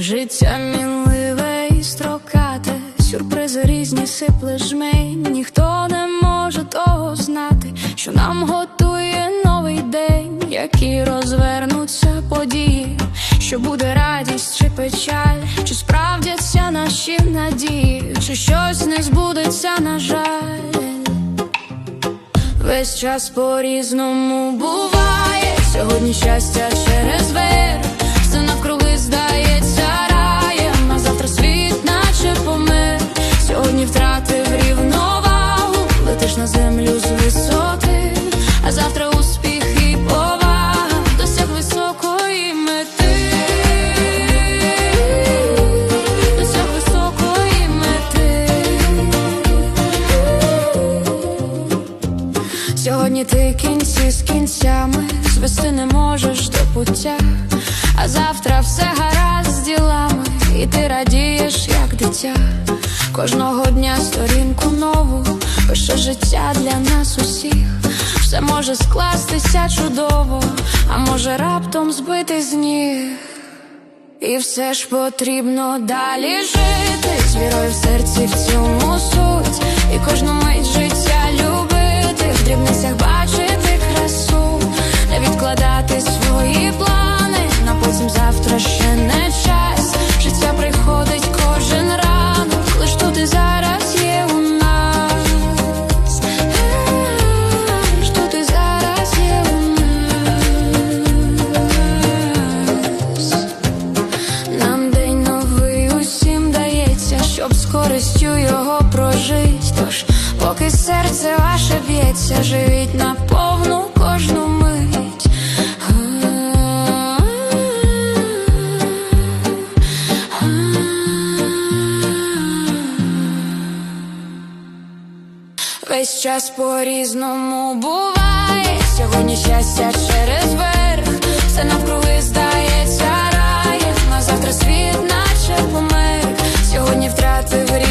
життя мінливе і строкате, сюрпризи різні сипле жмень. Ніхто не може того знати, що нам готує новий день, які розвернуться події, що буде радість чи печаль, чи справдяться наші надії, чи щось не збудеться, на жаль. Весь час по-різному буває. Сьогодні щастя через верх, на землю з висоти, а завтра успіх і повага досяг високої мети. Досяг високої мети. Сьогодні ти кінці з кінцями звести не можеш до пуття, а завтра все гаразд з ділами, і ти радієш, як дитя. Кожного дня сторінку нову пише життя для нас усіх. Все може скластися чудово, а може раптом збити з ніг. І все ж потрібно далі жити, з вірою в серці в цьому суть, і кожну мить життя любити, в дрібницях бачити красу, не відкладати свої плани, на потім завтра ще не час. Користю його прожить. Тож, поки серце ваше б'ється, живіть на повну кожну мить. Весь час по-різному буває. Сьогодні щастя через верх, все навкруги здається раєм, а завтра світ наче помер. Сьогодні втратив рівно.